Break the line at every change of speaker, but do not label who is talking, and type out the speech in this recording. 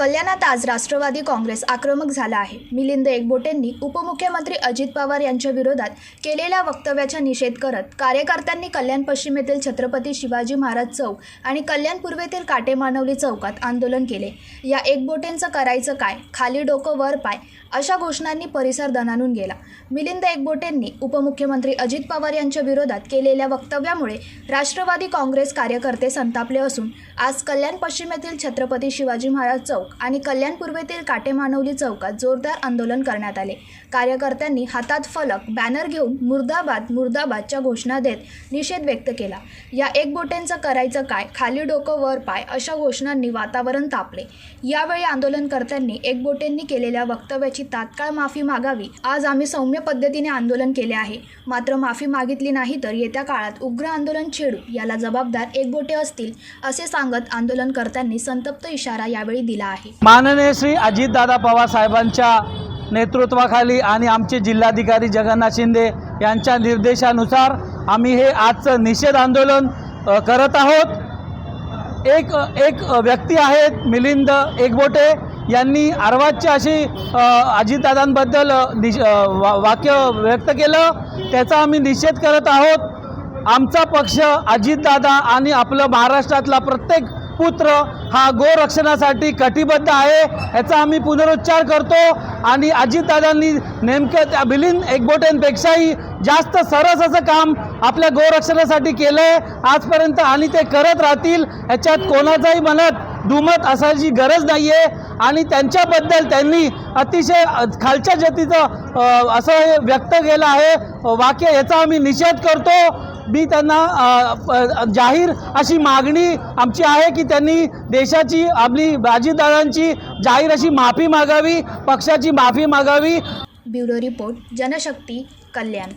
कल्याणात आज राष्ट्रवादी काँग्रेस आक्रमक झाला आहे. मिलिंद एकबोटेंनी उपमुख्यमंत्री अजित पवार यांच्या विरोधात केलेल्या वक्तव्याचा निषेध करत कार्यकर्त्यांनी कल्याण पश्चिमेतील छत्रपती शिवाजी महाराज चौक आणि कल्याण पूर्वेतील काटेमानवली चौकात आंदोलन केले. या एकबोटेंचं करायचं काय? खाली डोकं वर पाय? अशा घोषणांनी परिसर दणानून गेला. मिलिंद एकबोटेंनी उपमुख्यमंत्री अजित पवार यांच्या विरोधात केलेल्या वक्तव्यामुळे राष्ट्रवादी काँग्रेस कार्यकर्ते संतापले असून आज कल्याण पश्चिमेतील छत्रपती शिवाजी महाराज चौक आणि कल्याण पूर्वेतील काटेमानवली चौकात जोरदार आंदोलन करण्यात आले. कार्यकर्त्यांनी हातात फलक बॅनर घेऊन मुर्दाबाद मुर्दाबादच्या घोषणा देत निषेध व्यक्त केला. या एकबोटेंचं करायचं काय? खाली डोकं वर पाय अशा घोषणांनी वातावरण तापले. यावेळी आंदोलनकर्त्यांनी एकबोटेंनी केलेल्या वक्तव्याची तात्काळ माफी मागावी. आज आम्ही सौम्य पद्धतीने आंदोलन केले आहे. मात्र माफी मागितली नाही तर येत्या काळात उग्र आंदोलन छेडू याला जबाबदार एकबोटे असतील असे सांगत आंदोलनकर्त्यांनी संतप्त इशारा यावेळी दिला आहे.
माननीय श्री अजितदादा पवार साहेबांच्या नेतृत्वाखाली आणि आमचे जिल्हाधिकारी जगन्नाथ शिंदे यांच्या निर्देशानुसार आम्ही हे आजचं निषेध आंदोलन करत आहोत. एक एक व्यक्ती आहेत मिलिंद एकबोटे. यांनी अर्वाच्य अशी अजितदादांबद्दल निश वा वाक्य व्यक्त केलं. त्याचा आम्ही निषेध करत आहोत. आमचा पक्ष अजितदादा आणि आपलं महाराष्ट्रातला प्रत्येक पुत्र हा गोरक्षणासाठी कटिबद्ध आहे याचा आम्ही पुनरुच्चार करतो. आणि अजितदादांनी नेमकं त्या बिलिन एकबोटेंपेक्षाही जास्त सरस असं काम आपल्या गोरक्षणासाठी केलं आहे आजपर्यंत आणि ते करत राहतील याच्यात कोणाचाही मनात दुमत असायची गरज नाही आहे आणि त्यांच्याबद्दल त्यांनी अतिशय खालच्या जातीचं असं हे व्यक्त केलं आहे. वाक्य याचा आम्ही निषेध करतो. मी त्यांना जाहीर अशी मागणी आमची आहे की त्यांनी देशाची आपली बाजीदारांची जाहीर अशी माफी मागावी पक्षाची माफी मागावी.
Bureau report Janshakti Kalyan.